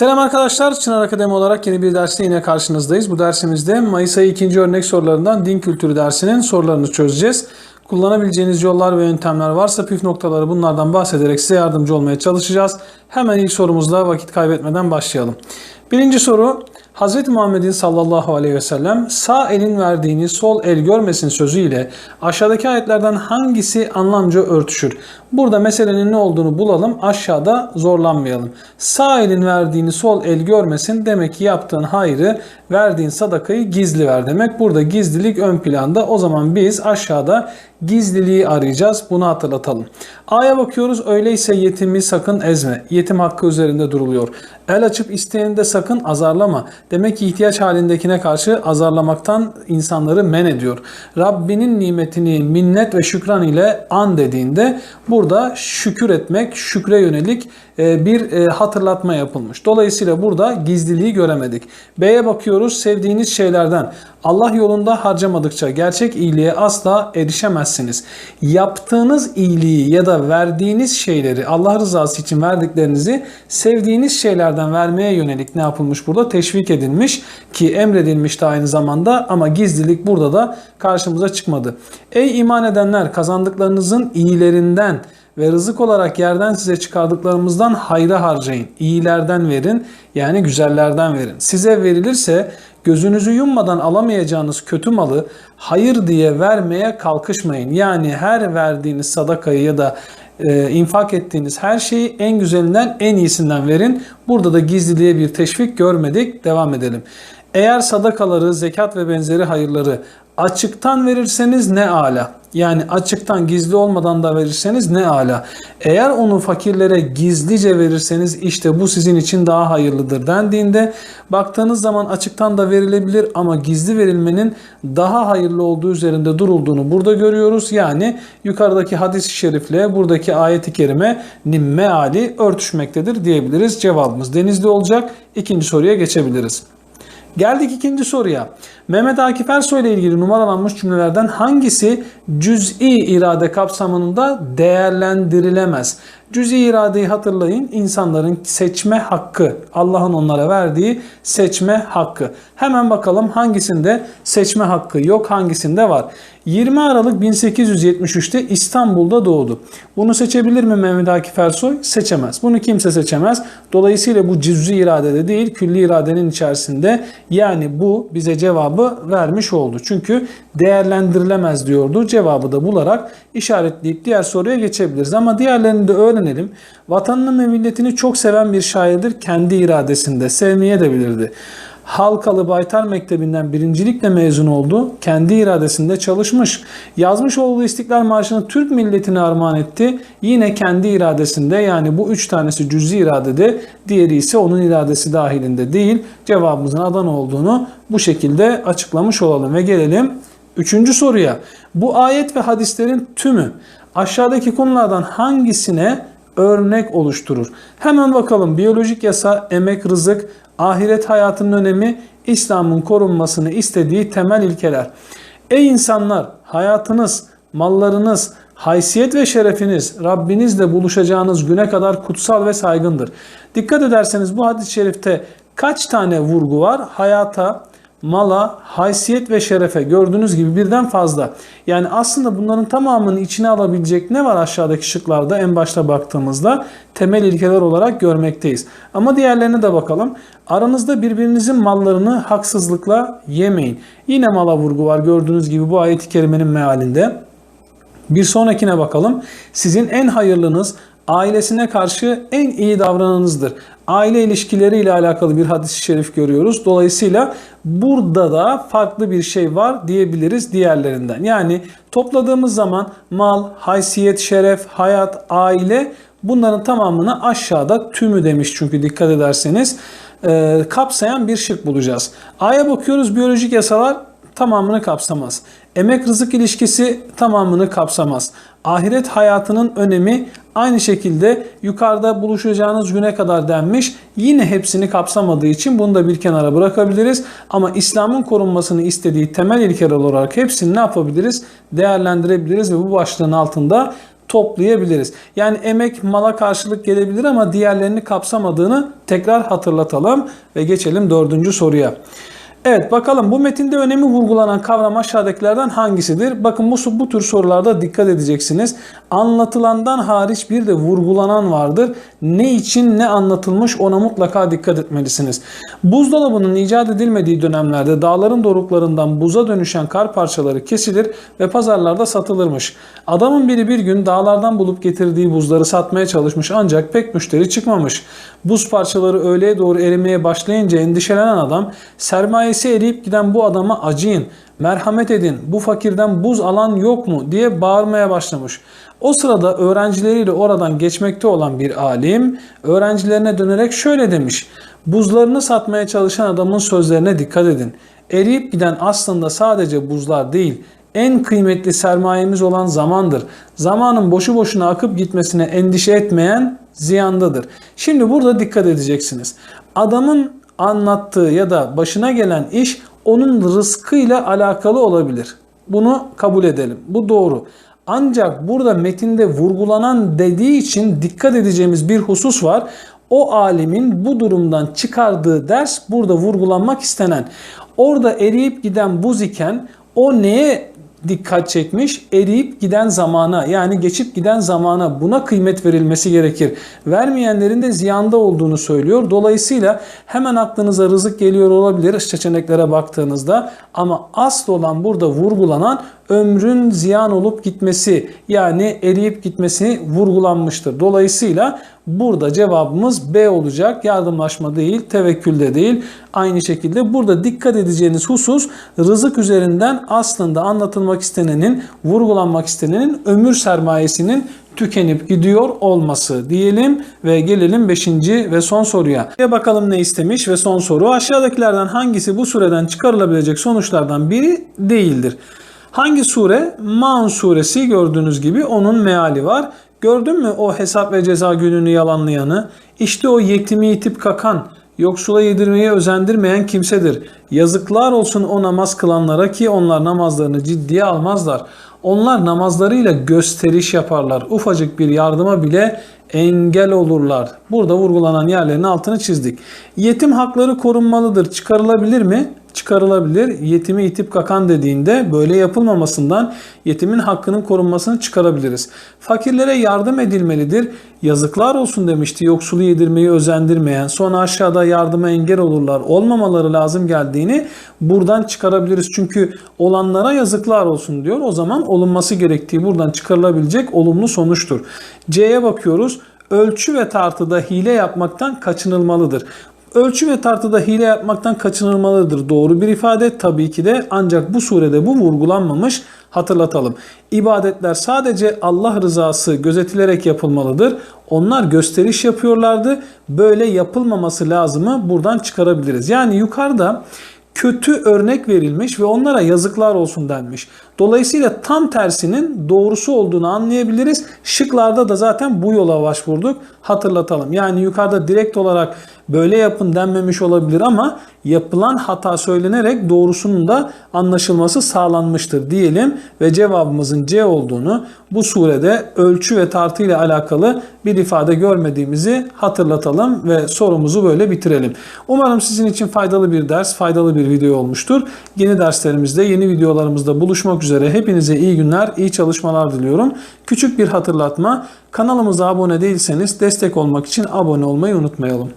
Selam arkadaşlar. Çınar Akademi olarak yeni bir derste yine karşınızdayız. Bu dersimizde Mayıs ayı ikinci örnek sorularından din kültürü dersinin sorularını çözeceğiz. Kullanabileceğiniz yollar ve yöntemler varsa püf noktaları bunlardan bahsederek size yardımcı olmaya çalışacağız. Hemen ilk sorumuzla vakit kaybetmeden başlayalım. Birinci soru Hz. Muhammed'in sallallahu aleyhi ve sellem sağ elin verdiğini sol el görmesin sözüyle aşağıdaki ayetlerden hangisi anlamca örtüşür? Burada meselenin ne olduğunu bulalım aşağıda zorlanmayalım. Sağ elin verdiğini sol el görmesin demek ki yaptığın hayrı verdiğin sadakayı gizli ver demek. Burada gizlilik ön planda o zaman biz aşağıda gizliliği arayacağız. Bunu hatırlatalım. A'ya bakıyoruz. Öyleyse yetimi sakın ezme. Yetim hakkı üzerinde duruluyor. El açıp isteyeni de sakın azarlama. Demek ki ihtiyaç halindekine karşı azarlamaktan insanları men ediyor. Rabbinin nimetini minnet ve şükran ile an dediğinde burada şükür etmek, şükre yönelik bir e, hatırlatma yapılmış. Dolayısıyla burada gizliliği göremedik. B'ye bakıyoruz. Sevdiğiniz şeylerden Allah yolunda harcamadıkça gerçek iyiliğe asla erişemezsiniz. Yaptığınız iyiliği ya da verdiğiniz şeyleri Allah rızası için verdiklerinizi sevdiğiniz şeylerden vermeye yönelik ne yapılmış burada? Teşvik edilmiş ki emredilmiş de aynı zamanda ama gizlilik burada da karşımıza çıkmadı. Ey iman edenler kazandıklarınızın iyilerinden ve rızık olarak yerden size çıkardıklarımızdan hayra harcayın. İyilerden verin yani güzellerden verin. Size verilirse gözünüzü yummadan alamayacağınız kötü malı hayır diye vermeye kalkışmayın. Yani her verdiğiniz sadakayı ya da e, infak ettiğiniz her şeyi en güzelinden en iyisinden verin. Burada da gizliliğe bir teşvik görmedik. Devam edelim. Eğer sadakaları, zekat ve benzeri hayırları açıktan verirseniz ne ala. Yani açıktan gizli olmadan da verirseniz ne ala. Eğer onu fakirlere gizlice verirseniz işte bu sizin için daha hayırlıdır dendiğinde baktığınız zaman açıktan da verilebilir ama gizli verilmenin daha hayırlı olduğu üzerinde durulduğunu burada görüyoruz. Yani yukarıdaki hadis-i şerifle buradaki ayeti kerime meali örtüşmektedir diyebiliriz. Cevabımız denizli olacak. İkinci soruya geçebiliriz. Geldik ikinci soruya. Mehmet Akif Ersoy ile ilgili numaralanmış cümlelerden hangisi cüz'i irade kapsamında değerlendirilemez? Cüz'i iradeyi hatırlayın. İnsanların seçme hakkı, Allah'ın onlara verdiği seçme hakkı. Hemen bakalım hangisinde seçme hakkı yok, hangisinde var. 20 Aralık 1873'te İstanbul'da doğdu. Bunu seçebilir mi Mehmet Akif Ersoy? Seçemez. Bunu kimse seçemez. Dolayısıyla bu cüz'i iradede değil, külli iradenin içerisinde. Yani bu bize cevabı vermiş oldu. Çünkü değerlendirilemez diyordu. Cevabı da bularak işaretleyip diğer soruya geçebiliriz. Ama diğerlerini de öğrenelim. Vatanını ve milletini çok seven bir şairdir. Kendi iradesinde sevmeye de bilirdi. Halkalı Baytar Mektebi'nden birincilikle mezun oldu. Kendi iradesinde çalışmış. Yazmış olduğu İstiklal Marşı'nı Türk milletine armağan etti. Yine kendi iradesinde yani bu üç tanesi cüzi iradede, diğeri ise onun iradesi dahilinde değil. Cevabımızın Adana olduğunu bu şekilde açıklamış olalım ve gelelim üçüncü soruya. Bu ayet ve hadislerin tümü aşağıdaki konulardan hangisine örnek oluşturur? Hemen bakalım biyolojik yasa, emek, rızık, ahiret hayatının önemi, İslam'ın korunmasını istediği temel ilkeler. Ey insanlar hayatınız, mallarınız, haysiyet ve şerefiniz Rabbinizle buluşacağınız güne kadar kutsal ve saygındır. Dikkat ederseniz bu hadis-i şerifte kaç tane vurgu var? Hayata, mala, haysiyet ve şerefe gördüğünüz gibi birden fazla. Yani aslında bunların tamamını içine alabilecek ne var aşağıdaki şıklarda en başta baktığımızda temel ilkeler olarak görmekteyiz. Ama diğerlerine de bakalım. Aranızda birbirinizin mallarını haksızlıkla yemeyin. Yine mala vurgu var gördüğünüz gibi bu ayet-i kerimenin mealinde. Bir sonrakine bakalım. Sizin en hayırlınız ailesine karşı en iyi davrananızdır. Aile ilişkileriyle alakalı bir hadis-i şerif görüyoruz. Dolayısıyla burada da farklı bir şey var diyebiliriz diğerlerinden. Yani topladığımız zaman mal, haysiyet, şeref, hayat, aile bunların tamamını aşağıda tümü demiş çünkü dikkat ederseniz e, kapsayan bir şık bulacağız. A'ya bakıyoruz biyolojik yasalar tamamını kapsamaz. Emek rızık ilişkisi tamamını kapsamaz. Ahiret hayatının önemi aynı şekilde yukarıda buluşacağınız güne kadar denmiş. Yine hepsini kapsamadığı için bunu da bir kenara bırakabiliriz. Ama İslam'ın korunmasını istediği temel ilkeler olarak hepsini ne yapabiliriz? Değerlendirebiliriz ve bu başlığın altında toplayabiliriz. Yani emek mala karşılık gelebilir ama diğerlerini kapsamadığını tekrar hatırlatalım ve geçelim dördüncü soruya. Evet bakalım bu metinde önemi vurgulanan kavram aşağıdakilerden hangisidir? Bakın bu, bu tür sorularda dikkat edeceksiniz. Anlatılandan hariç bir de vurgulanan vardır. Ne için ne anlatılmış ona mutlaka dikkat etmelisiniz. Buzdolabının icat edilmediği dönemlerde dağların doruklarından buza dönüşen kar parçaları kesilir ve pazarlarda satılırmış. Adamın biri bir gün dağlardan bulup getirdiği buzları satmaya çalışmış ancak pek müşteri çıkmamış. Buz parçaları öğleye doğru erimeye başlayınca endişelenen adam sermayesi eriyip giden bu adama acıyın, merhamet edin, bu fakirden buz alan yok mu diye bağırmaya başlamış. O sırada öğrencileriyle oradan geçmekte olan bir alim öğrencilerine dönerek şöyle demiş. Buzlarını satmaya çalışan adamın sözlerine dikkat edin. Eriyip giden aslında sadece buzlar değil, en kıymetli sermayemiz olan zamandır. Zamanın boşu boşuna akıp gitmesine endişe etmeyen ziyandadır. Şimdi burada dikkat edeceksiniz. Adamın anlattığı ya da başına gelen iş onun rızkıyla alakalı olabilir. Bunu kabul edelim. Bu doğru. Ancak burada metinde vurgulanan dediği için dikkat edeceğimiz bir husus var. O alimin bu durumdan çıkardığı ders burada vurgulanmak istenen. Orada eriyip giden buz iken o neye dikkat çekmiş. Eriyip giden zamana yani geçip giden zamana buna kıymet verilmesi gerekir. Vermeyenlerin de ziyanda olduğunu söylüyor. Dolayısıyla hemen aklınıza rızık geliyor olabilir seçeneklere baktığınızda ama asıl olan burada vurgulanan ömrün ziyan olup gitmesi yani eriyip gitmesi vurgulanmıştır. Dolayısıyla burada cevabımız B olacak. Yardımlaşma değil, tevekkülde değil. Aynı şekilde burada dikkat edeceğiniz husus rızık üzerinden aslında anlatılmak istenenin, vurgulanmak istenenin ömür sermayesinin tükenip gidiyor olması diyelim ve gelelim 5. ve son soruya. Ve bakalım ne istemiş ve son soru aşağıdakilerden hangisi bu süreden çıkarılabilecek sonuçlardan biri değildir? Hangi sure? Maun suresi gördüğünüz gibi onun meali var. Gördün mü o hesap ve ceza gününü yalanlayanı? İşte o yetimi itip kakan, yoksula yedirmeye özendirmeyen kimsedir. Yazıklar olsun o namaz kılanlara ki onlar namazlarını ciddiye almazlar. Onlar namazlarıyla gösteriş yaparlar. Ufacık bir yardıma bile engel olurlar. Burada vurgulanan yerlerin altını çizdik. Yetim hakları korunmalıdır. Çıkarılabilir mi? Çıkarılabilir. Yetimi itip kakan dediğinde böyle yapılmamasından yetimin hakkının korunmasını çıkarabiliriz. Fakirlere yardım edilmelidir. Yazıklar olsun demişti yoksulu yedirmeyi özendirmeyen sonra aşağıda yardıma engel olurlar olmamaları lazım geldiğini buradan çıkarabiliriz. Çünkü olanlara yazıklar olsun diyor. O zaman olunması gerektiği buradan çıkarılabilecek olumlu sonuçtur. C'ye bakıyoruz ölçü ve tartıda hile yapmaktan kaçınılmalıdır. Ölçü ve tartıda hile yapmaktan kaçınılmalıdır. Doğru bir ifade tabii ki de ancak bu surede bu vurgulanmamış hatırlatalım. İbadetler sadece Allah rızası gözetilerek yapılmalıdır. Onlar gösteriş yapıyorlardı. Böyle yapılmaması lazımı buradan çıkarabiliriz. Yani yukarıda kötü örnek verilmiş ve onlara yazıklar olsun denmiş. Dolayısıyla tam tersinin doğrusu olduğunu anlayabiliriz. Şıklarda da zaten bu yola başvurduk. Hatırlatalım. Yani yukarıda direkt olarak böyle yapın denmemiş olabilir ama yapılan hata söylenerek doğrusunun da anlaşılması sağlanmıştır diyelim ve cevabımızın C olduğunu bu surede ölçü ve tartı ile alakalı bir ifade görmediğimizi hatırlatalım ve sorumuzu böyle bitirelim. Umarım sizin için faydalı bir ders, faydalı bir video olmuştur. Yeni derslerimizde, yeni videolarımızda buluşmak üzere. Hepinize iyi günler, iyi çalışmalar diliyorum. Küçük bir hatırlatma. Kanalımıza abone değilseniz destek olmak için abone olmayı unutmayalım.